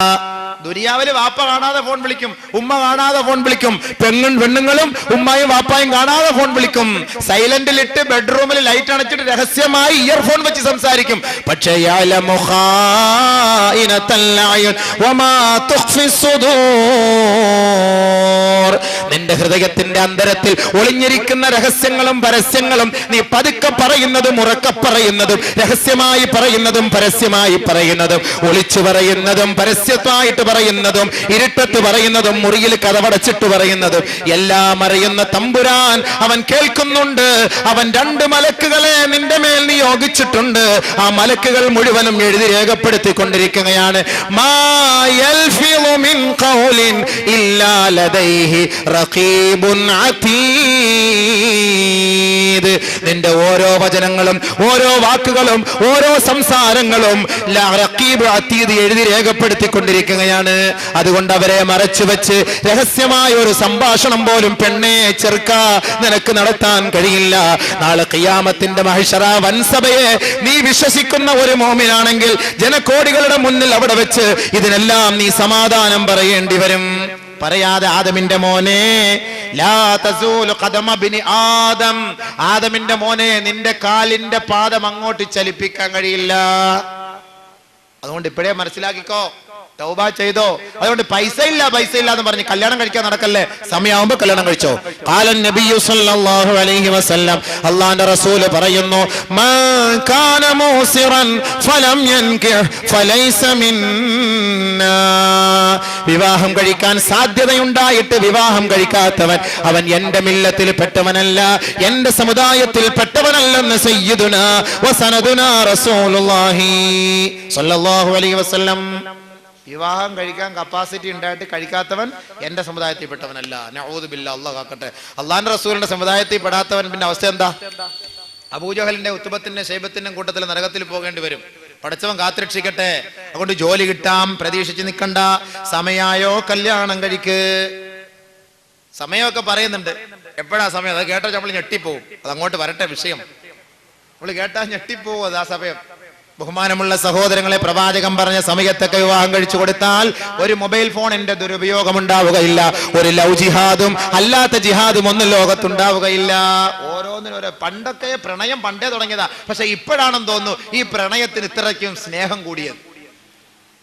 Uh... ദുരിയാവിൽ വാപ്പ കാണാതെ phone വിളിക്കും ഉമ്മ കാണാതെ ഫോൺ വിളിക്കും പെണ്ണും പെണ്ണുങ്ങളും ഉമ്മയും വാപ്പായും കാണാതെ ഫോൺ വിളിക്കും. സൈലന്റിൽ ഇട്ട് ബെഡ്റൂമിൽ ലൈറ്റ് അണച്ചിട്ട് രഹസ്യമായി ഇയർഫോൺ വെച്ച് സംസാരിക്കും. പക്ഷേ നിന്റെ ഹൃദയത്തിന്റെ അന്തരത്തിൽ ഒളിഞ്ഞിരിക്കുന്ന രഹസ്യങ്ങളും പരസ്യങ്ങളും നീ പതുക്കെ പറയുന്നതും ഉറക്കെ പറയുന്നതും രഹസ്യമായി പറയുന്നതും പരസ്യമായി പറയുന്നതും ഒളിച്ചു പറയുന്നതും പരസ്യമായിട്ട് പറയുന്നതും ഇരുട്ടത്ത് പറയുന്നതും മുറിയിൽ കഥവടച്ചിട്ട് പറയുന്നതും എല്ലാം അറിയുന്ന തമ്പുരാൻ അവൻ കേൾക്കുന്നുണ്ട്. അവൻ രണ്ട് മലക്കുകളെ നിന്റെ മേൽ നിയോഗിച്ചിട്ടുണ്ട്. ആ മലക്കുകൾ മുഴുവനും എഴുതി രേഖപ്പെടുത്തിക്കൊണ്ടിരിക്കുകയാണ്. നിന്റെ ഓരോ വചനങ്ങളും ഓരോ വാക്കുകളും ഓരോ സംസാരങ്ങളും റഖീബ് അതീദ് എഴുതി രേഖപ്പെടുത്തിക്കൊണ്ടിരിക്കുകയാണ്. അതുകൊണ്ട് അവരെ മറച്ചു വെച്ച് രഹസ്യമായ ഒരു സംഭാഷണം പോലും പെണ്ണെ ചെറുക്ക നിനക്ക് നടത്താൻ കഴിയില്ല. നാളെ ഖിയാമത്തിന്റെ മഹിഷറ വൻസഭയെ നീ വിശ്വസിക്കുന്ന ഒരു മോമിനാണെങ്കിൽ ജനകോടികളുടെ മുന്നിൽ അവിടെ വെച്ച് ഇതിനെല്ലാം നീ സമാധാനം പറയേണ്ടി വരും. പറയാതെ ആദമിന്റെ മോനെ ആദം. ആദമിന്റെ മോനെ നിന്റെ കാലിന്റെ പാദം അങ്ങോട്ട് ചലിപ്പിക്കാൻ കഴിയില്ല. അതുകൊണ്ട് ഇപ്പോഴേ മനസ്സിലാക്കിക്കോ. തൗബ ചെയ്തോ? അതുകൊണ്ട് പൈസ ഇല്ല പൈസ ഇല്ല എന്ന് പറഞ്ഞ് കല്യാണം കഴിക്കാൻ നടക്കല്ലേ? സമയമാകുമ്പോ കല്യാണം കഴിച്ചോ? കാലൻ നബിയു സല്ലല്ലാഹു അലൈഹി വസല്ലം. അല്ലാഹുവിന്റെ റസൂൽ പറയുന്നു മാ കാന മൂസിറൻ ഫലം യൻകിഹ് ഫലൈസ മിന്നാ. വിവാഹം കഴിക്കാൻ സാധ്യതയുണ്ടായിട്ട് വിവാഹം കഴിക്കാത്തവൻ അവൻ എന്റെ മില്ലത്തിൽ പെട്ടവനല്ല എന്റെ സമുദായത്തിൽ പെട്ടവനല്ലെന്ന് സയ്യിദുന വസനദുന റസൂലുള്ളാഹി സ്വല്ലല്ലാഹു അലൈഹി വസല്ലം. വിവാഹം കഴിക്കാൻ കപ്പാസിറ്റി ഉണ്ടായിട്ട് കഴിക്കാത്തവൻ എന്റെ സമുദായത്തിൽ പെട്ടവനല്ല നഊദു ബില്ലാ അള്ളാഹ് കാക്കട്ടെ. അള്ളാഹിന്റെ റസൂലിന്റെ സമുദായത്തിൽ പെടാത്തവൻ പിന്നെ അവസ്ഥ എന്താ? അബൂജഹലിന്റെ ഉത്തുബത്തിന്റെ ശൈബത്തിന്റെ കൂട്ടത്തിൽ നരകത്തിൽ പോകേണ്ടി വരും. പഠിച്ചവൻ കാത്തിരക്ഷിക്കട്ടെ. അതുകൊണ്ട് ജോലി കിട്ടാം പ്രതീക്ഷിച്ച് നിൽക്കണ്ട. സമയായോ കല്യാണം കഴിക്ക്. സമയമൊക്കെ പറയുന്നുണ്ട്. എപ്പോഴാ സമയം? അത് കേട്ടോ നമ്മൾ ഞെട്ടിപ്പോവും. അത് അങ്ങോട്ട് വരട്ടെ വിഷയം. നമ്മൾ കേട്ടാ ഞെട്ടിപ്പോവും അത് ആ സമയം. ബഹുമാനമുള്ള സഹോദരങ്ങളെ പ്രവാചകം പറഞ്ഞ സമയത്തൊക്കെ വിവാഹം കഴിച്ചു കൊടുത്താൽ ഒരു മൊബൈൽ ഫോണിന്റെ ദുരുപയോഗം ഉണ്ടാവുകയില്ല ഒരു ലവ് ജിഹാദും അല്ലാത്ത ജിഹാദും ഒന്നും ലോകത്തുണ്ടാവുകയില്ല. ഓരോന്നിനും ഓരോ പണ്ടൊക്കെ പ്രണയം പണ്ടേ തുടങ്ങിയതാ. പക്ഷെ ഇപ്പോഴാണെന്ന് തോന്നുന്നു ഈ പ്രണയത്തിന് ഇത്രയ്ക്കും സ്നേഹം കൂടിയത്.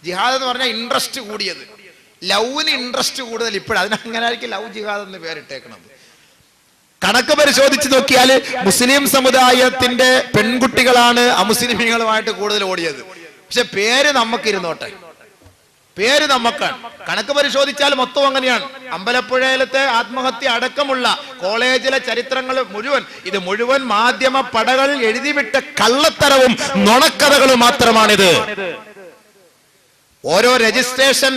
ജിഹാദ് എന്ന് പറഞ്ഞാൽ ഇൻട്രസ്റ്റ് കൂടിയത്. ലവിന് ഇൻട്രസ്റ്റ് കൂടുതൽ ഇപ്പോഴും. അതിനങ്ങനായിരിക്കും ലവ് ജിഹാദ് എന്ന് പേരിട്ടേക്കണത്. കണക്ക് പരിശോധിച്ച് നോക്കിയാൽ മുസ്ലിം സമുദായത്തിന്റെ പെൺകുട്ടികളാണ് അമുസ്ലിമീങ്ങളുമായിട്ട് കൂടുതൽ ഓടിയത്. പക്ഷെ പേര് നമുക്ക് ഇരുന്നോട്ടെ പേര് നമുക്കാണ് കണക്ക് പരിശോധിച്ചാൽ മൊത്തം അങ്ങനെയാണ്. അമ്പലപ്പുഴയിലത്തെ ആത്മഹത്യ അടക്കമുള്ള കോളേജിലെ ചരിത്രങ്ങൾ മുഴുവൻ ഇത് മുഴുവൻ മാധ്യമ പടകൾ എഴുതിവിട്ട കള്ളത്തരവും നുണക്കഥകളും മാത്രമാണിത്. ഓരോ രജിസ്ട്രേഷൻ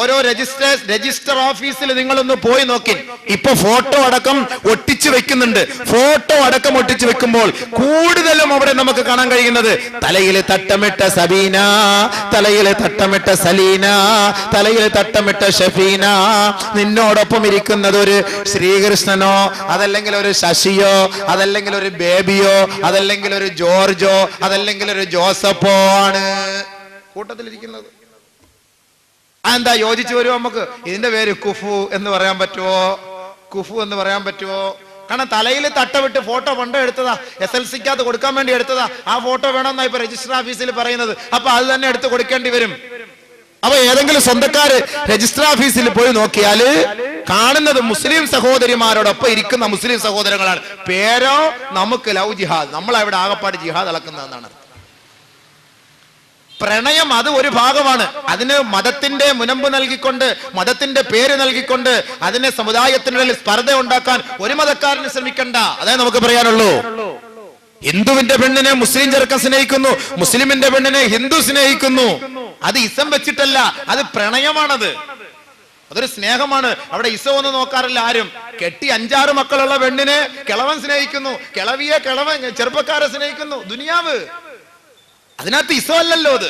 ഓരോ രജിസ്ട്രേ രജിസ്റ്റർ ഓഫീസിൽ നിങ്ങളൊന്ന് പോയി നോക്കി. ഇപ്പൊ ഫോട്ടോ അടക്കം ഒട്ടിച്ചു വെക്കുന്നുണ്ട്. ഫോട്ടോ അടക്കം ഒട്ടിച്ചു വെക്കുമ്പോൾ കൂടുതലും അവിടെ നമുക്ക് കാണാൻ കഴിയുന്നത് തലയിൽ തട്ടമിട്ട സബീന തലയിൽ തട്ടമിട്ട സലീന തലയിൽ തട്ടമിട്ട ഷഫീന. നിന്നോടൊപ്പം ഇരിക്കുന്നത് ഒരു ശ്രീകൃഷ്ണനോ അതല്ലെങ്കിൽ ഒരു ശശിയോ അതല്ലെങ്കിൽ ഒരു ബേബിയോ അതല്ലെങ്കിൽ ഒരു ജോർജോ അതല്ലെങ്കിൽ ഒരു ജോസഫോ ആണ് കൂട്ടത്തിലിരിക്കുന്നത്. അതെന്താ യോജിച്ചു വരുമോ നമുക്ക്? ഇതിന്റെ പേര് കുഫു എന്ന് പറയാൻ പറ്റുമോ കുഫു എന്ന് പറയാൻ പറ്റുമോ കാരണം തലയിൽ തട്ടവിട്ട് ഫോട്ടോ പണ്ട് എടുത്തതാ. എസ് എൽ സിക്കകത്ത് കൊടുക്കാൻ വേണ്ടി എടുത്തതാ. ആ ഫോട്ടോ വേണമെന്നാ ഇപ്പൊ രജിസ്റ്റർ ഓഫീസിൽ പറയുന്നത്. അപ്പൊ അത് തന്നെ എടുത്ത് കൊടുക്കേണ്ടി വരും. അപ്പൊ ഏതെങ്കിലും സ്വന്തക്കാര് രജിസ്റ്റർ ഓഫീസിൽ പോയി നോക്കിയാൽ കാണുന്നത് മുസ്ലിം സഹോദരിമാരോടൊപ്പം ഇരിക്കുന്ന മുസ്ലിം സഹോദരങ്ങളാണ്. പേരോ നമുക്ക് ലവ് ജിഹാദ്. നമ്മൾ അവിടെ ആകപ്പാട് ജിഹാദ് അളക്കുന്നതെന്നാണ്. പ്രണയം അത് ഒരു ഭാഗമാണ്. അതിന് മതത്തിന്റെ മുനമ്പ് നൽകിക്കൊണ്ട് മതത്തിന്റെ പേര് നൽകിക്കൊണ്ട് അതിനെ സമുദായത്തിനുള്ളിൽ സ്പർദ്ധ ഉണ്ടാക്കാൻ ഒരു മതക്കാരന് ശ്രമിക്കണ്ട. അതേ നമുക്ക് പറയാനുള്ളൂ. ഹിന്ദുവിന്റെ പെണ്ണിനെ മുസ്ലിം ചെറുക്കൻ സ്നേഹിക്കുന്നു മുസ്ലിമിന്റെ പെണ്ണിനെ ഹിന്ദു സ്നേഹിക്കുന്നു. അത് ഇസം വെച്ചിട്ടല്ല അത് പ്രണയമാണത്. അതൊരു സ്നേഹമാണ്. അവിടെ ഇസം ഒന്നും നോക്കാറില്ല ആരും. കെട്ടി അഞ്ചാറ് മക്കളുള്ള പെണ്ണിനെ കിളവൻ സ്നേഹിക്കുന്നു. കിളവിയെ കിളവൻ ചെറുപ്പക്കാരെ സ്നേഹിക്കുന്നു. ദുനിയാവ്. അതിനകത്ത് ഇസമല്ലല്ലോ അത്.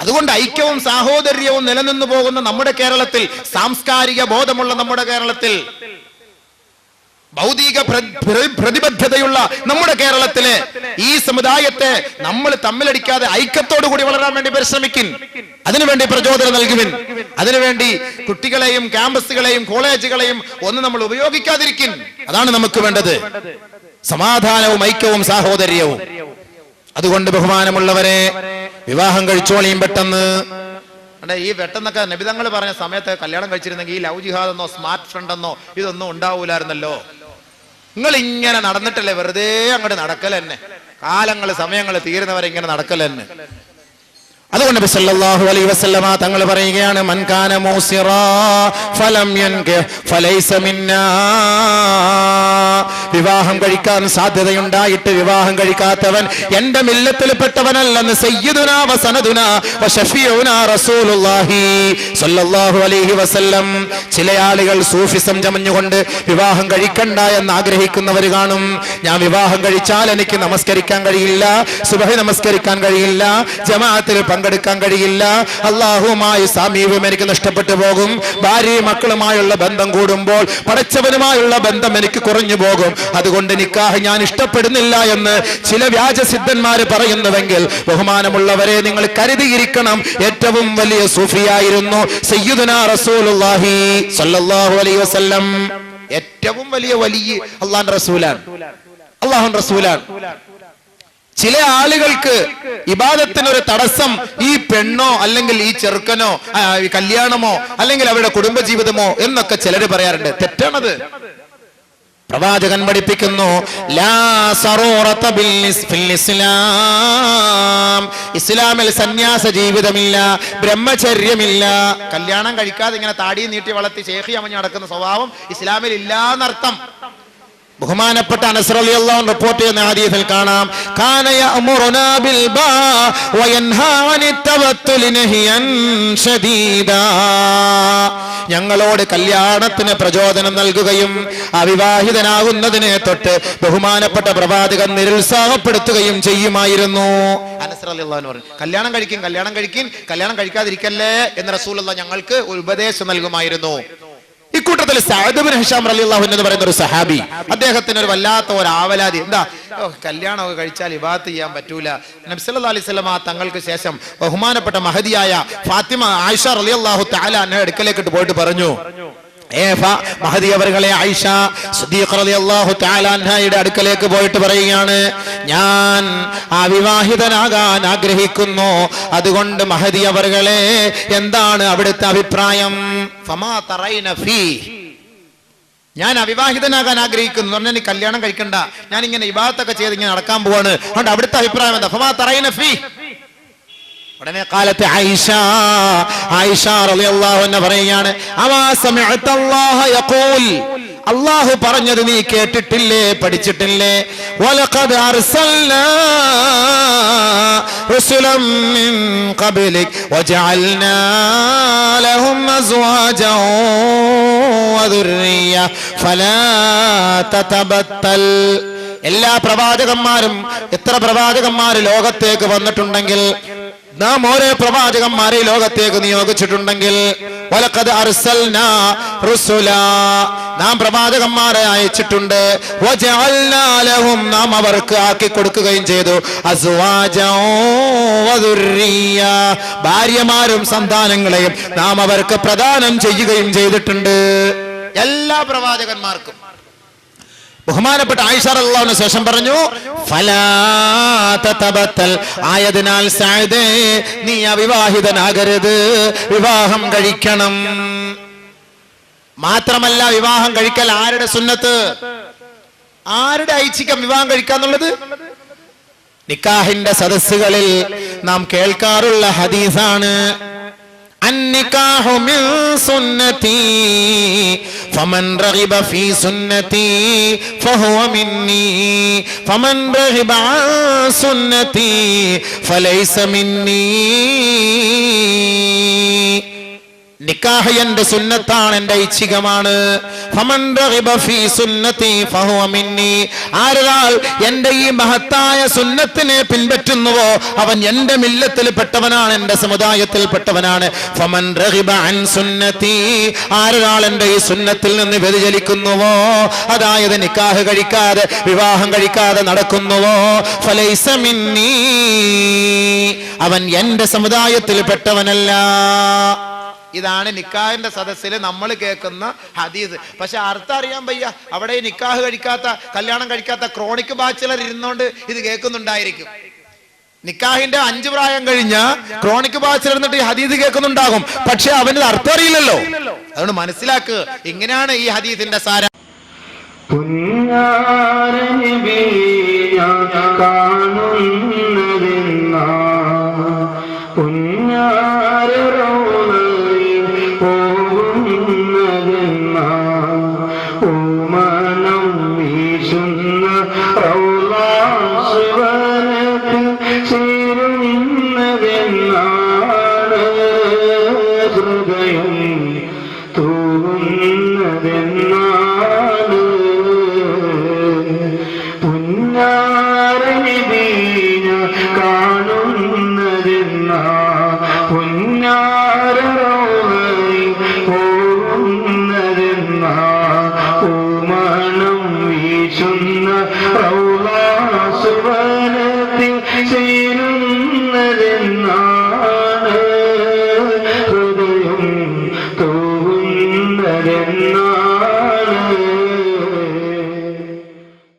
അതുകൊണ്ട് ഐക്യവും സാഹോദര്യവും നിലനിന്നു പോകുന്ന നമ്മുടെ കേരളത്തിൽ സാംസ്കാരിക ബോധമുള്ള നമ്മുടെ കേരളത്തിൽ ഭൗതിക പ്ര- പ്ര- പ്രതിബദ്ധതയുള്ള നമ്മുടെ കേരളത്തിലെ ഈ സമുദായത്തെ നമ്മൾ തമ്മിലടിക്കാതെ ഐക്യത്തോടു കൂടി വളരാൻ വേണ്ടി പരിശ്രമിക്കും അതിനുവേണ്ടി പ്രചോദനം നൽകുവിൻ. അതിനുവേണ്ടി കുട്ടികളെയും ക്യാമ്പസുകളെയും കോളേജുകളെയും ഒന്ന് നമ്മൾ ഉപയോഗിക്കാതിരിക്കും അതാണ് നമുക്ക് വേണ്ടത്. സമാധാനവും ഐക്യവും സാഹോദര്യവും. അതുകൊണ്ട് ബഹുമാനമുള്ളവരെ വിവാഹം കഴിച്ചോളിയും പെട്ടെന്ന്. അതെ ഈ പെട്ടെന്നൊക്കെ നബിതങ്ങൾ പറഞ്ഞ സമയത്ത് കല്യാണം കഴിച്ചിരുന്നെങ്കിൽ ഈ ലവ് ജിഹാദ് എന്നോ സ്മാർട്ട് ഫ്രണ്ട് എന്നോ ഇതൊന്നും ഉണ്ടാവൂലായിരുന്നല്ലോ. നിങ്ങൾ ഇങ്ങനെ നടന്നിട്ടല്ലേ വെറുതെ അങ്ങോട്ട് നടക്കൽ തന്നെ കാലങ്ങൾ സമയങ്ങൾ തീരുന്നവരെ ഇങ്ങനെ നടക്കൽ തന്നെ അതുകൊണ്ട് നബി സല്ലല്ലാഹു അലൈഹി വസല്ലമ തങ്ങൾ പറയുകയാണ് മൻകാന മൂസിറാ ഫലം യൻക ഫലൈസ മിന്നാ. വിവാഹം കഴിക്കാൻ സാധ്യതയുണ്ടായിട്ട് വിവാഹം കഴിക്കാത്തവൻ എന്റെ മില്ലത്തിൽപ്പെട്ടവനല്ലെന്ന് സയ്യിദുനാ വസനദുനാ വശഫീഉനാ റസൂലുള്ളാഹി സല്ലല്ലാഹു അലൈഹി വസല്ലം. ചില ആളുകൾ സൂഫിസം ചമഞ്ഞുകൊണ്ട് വിവാഹം കഴിക്കണ്ട എന്ന് ആഗ്രഹിക്കുന്നവർ കാണും. ഞാൻ വിവാഹം കഴിച്ചാൽ എനിക്ക് നമസ്കരിക്കാൻ കഴിയില്ല സുബഹി നമസ്കരിക്കാൻ കഴിയില്ല ജമാഅത്തിൽ പങ്കെടുക്കാൻ കഴിയില്ല. അള്ളാഹുമായി സാമീപ്യം എനിക്ക് നഷ്ടപ്പെട്ടു പോകും. ഭാര്യയും മക്കളുമായുള്ള ബന്ധം കൂടുമ്പോൾ പടച്ചവനുമായുള്ള ബന്ധം എനിക്ക് കുറഞ്ഞു പോകും. അതുകൊണ്ട് നിക്കാഹ് ഞാൻ ഇഷ്ടപ്പെടുന്നില്ല എന്ന് ചില വ്യാജസിദ്ധന്മാർ പറയുന്നുവെങ്കിൽ ബഹുമാനമുള്ളവരെ നിങ്ങൾ കരുതിയിരിക്കണം. ഏറ്റവും വലിയ സൂഫിയായിരുന്നു റസൂലുള്ളാഹി അലൈഹി വസല്ലം. ഏറ്റവും വലിയ വലിയ അള്ളാൻ റസൂലാണ്. അള്ളാഹു റസൂലാണ്. ചില ആളുകൾക്ക് ഇബാദത്തിനൊരു തടസ്സം ഈ പെണ്ണോ അല്ലെങ്കിൽ ഈ ചെറുക്കനോ കല്യാണമോ അല്ലെങ്കിൽ അവരുടെ കുടുംബജീവിതമോ എന്നൊക്കെ ചിലർ പറയാറുണ്ട്. തെറ്റാണത്. പ്രവാചകൻ പഠിപ്പിക്കുന്നു ഇസ്ലാമിൽ സന്യാസ ജീവിതമില്ല ബ്രഹ്മചര്യമില്ല. കല്യാണം കഴിക്കാതെ ഇങ്ങനെ താടി നീട്ടി വളർത്തി ശേഖി അമഞ്ഞ് നടക്കുന്ന സ്വഭാവം ഇസ്ലാമിൽ ഇല്ല എന്നർത്ഥം ബഹുമാനപ്പെട്ട അനസ് റളിയല്ലാഹു അൻഹു റിപ്പോർട്ട് ചെയ്യുന്ന ഹദീസിൽ കാണാം. കാനയ അമുറുനാ ബിൽ ബാ ശദീദാ ഞങ്ങളോട് കല്യാണത്തിന് പ്രചോദനം നൽകുകയും അവിവാഹിതനാകുന്നതിനെ തൊട്ട് ബഹുമാനപ്പെട്ട പ്രവാചകൻ നിരുത്സാഹപ്പെടുത്തുകയും ചെയ്യുമായിരുന്നു. കല്യാണം കഴിക്കും കല്യാണം കഴിക്കും കല്യാണം കഴിക്കാതിരിക്കല്ലേ? എന്ന് റസൂലുള്ള ഞങ്ങൾക്ക് ഒരു ഉപദേശം നൽകുമായിരുന്നു. ഇക്കൂട്ടത്തിൽ സഅദ് ഹിഷാം എന്ന് പറയുന്ന ഒരു സഹാബി. അദ്ദേഹത്തിന് ഒരു വല്ലാത്ത ഒരു ആവലാതി എന്താ? കല്യാണം കല്യാണമൊക്കെ കഴിച്ചാൽ ഇബാത്ത് ചെയ്യാൻ പറ്റൂല. നബി സല്ലല്ലാഹു അലൈഹി വസല്ലമ തങ്ങൾക്ക് ശേഷം ബഹുമാനപ്പെട്ട മഹതിയായ ഫാത്തിമ ആയിഷ റളിയല്ലാഹു തആല അന്ന അടുക്കലേക്കിട്ട് പോയിട്ട് പറഞ്ഞു. ഏ ഫ- മഹദി ആയിഷ തആല അൻഹയുടെ അടുക്കലേക്ക് പോയിട്ട് പറയുകയാണ് ഞാൻ അവിവാഹിതനാകാൻ ആഗ്രഹിക്കുന്നു. അതുകൊണ്ട് മഹദി അവറുകളെ എന്താണ് അവിടുത്തെ അഭിപ്രായം? ഫമാ തറൈന ഫീ. ഞാൻ അവിവാഹിതനാകാൻ ആഗ്രഹിക്കുന്നു. പറഞ്ഞാൽ നീ കല്യാണം കഴിക്കണ്ട. ഞാൻ ഇങ്ങനെ വിവാഹത്തൊക്കെ ചെയ്ത് ഇങ്ങനെ നടക്കാൻ പോവാണ്. അതുകൊണ്ട് അവിടുത്തെ അഭിപ്രായം എന്താ? ഫമാ തറൈന ഫീ. ഉടനെ കാലത്ത് റളിയല്ലാഹു അൻഹ പറയുകയാണ് അവാ യഖൂൽ. അല്ലാഹു പറഞ്ഞത് നീ കേട്ടിട്ടില്ലേ പഠിച്ചിട്ടില്ലേ? വലഖദ് അർസൽനാ എല്ലാ പ്രവാചകന്മാരും എത്ര പ്രവാചകന്മാര് ലോകത്തേക്ക് വന്നിട്ടുണ്ടെങ്കിൽ നാം ഓരോ പ്രവാചകന്മാരെ ലോകത്തേക്ക് നിയോഗിച്ചിട്ടുണ്ടെങ്കിൽ നാം പ്രവാചകന്മാരെ അയച്ചിട്ടുണ്ട് നാം അവർക്ക് ആക്കി കൊടുക്കുകയും ചെയ്തു ഭാര്യമാരും സന്താനങ്ങളെയും നാം അവർക്ക് പ്രദാനം ചെയ്യുകയും ചെയ്തിട്ടുണ്ട്. എല്ലാ പ്രവാചകന്മാർക്കും ബഹുമാനപ്പെട്ട ആയിഷാറുള്ളവന് ശേഷം പറഞ്ഞു ആയതിനാൽ സായതേ നീ അവിവാഹിതനാകരുത്. വിവാഹം കഴിക്കണം. മാത്രമല്ല വിവാഹം കഴിക്കൽ ആരുടെ സുന്നത്ത്? ആരുടെ ഐച്ഛികം വിവാഹം കഴിക്കാന്നുള്ളത് നിക്കാഹിന്റെ സദസ്സുകളിൽ നാം കേൾക്കാറുള്ള ഹദീസാണ്. അന്നിക്കാഹു സുന്നത്തി. فمن رغب في سنتي فهو مني. فمن رغب عن سنتي فليس مني. നിക്കാഹ് എന്റെ സുന്നത്താണ് എന്റെ ഐച്ഛികമാണ്. ആരൊരാൾ എന്റെ ഈ മഹത്തായ സുന്നത്തിനെ പിൻപറ്റുന്നുവോ അവൻ എന്റെ മില്ലത്തിൽ പെട്ടവനാണ് എന്റെ സമുദായത്തിൽ പെട്ടവനാണ്. ആരൊരാൾ എന്റെ ഈ സുന്നത്തിൽ നിന്ന് വ്യതിചലിക്കുന്നുവോ അതായത് നിക്കാഹ് കഴിക്കാതെ വിവാഹം കഴിക്കാതെ നടക്കുന്നുവോ ഫലൈസമിന്നീ അവൻ എന്റെ സമുദായത്തിൽ പെട്ടവനല്ല. ഇതാണ് നിക്കാഹിന്റെ സദസ്സിൽ നമ്മൾ കേൾക്കുന്ന ഹദീസ്. പക്ഷെ അർത്ഥം അറിയാൻ വയ്യ. അവിടെ ഈ നിക്കാഹ് കഴിക്കാത്ത കല്യാണം കഴിക്കാത്ത ക്രോണിക് ബാച്ചിലർ ഇരുന്നോണ്ട് ഇത് കേൾക്കുന്നുണ്ടായിരിക്കും. നിക്കാഹിന്റെ അഞ്ചു പ്രായം കഴിഞ്ഞ ക്രോണിക് ബാച്ചിലർ എന്നിട്ട് ഈ ഹദീസ് കേൾക്കുന്നുണ്ടാകും. പക്ഷെ അവന് അർത്ഥം അറിയില്ലല്ലോ. അതുകൊണ്ട് മനസ്സിലാക്കുക ഇങ്ങനെയാണ് ഈ ഹദീസിന്റെ സാരം. പുന്നാരനബി দুর্গয়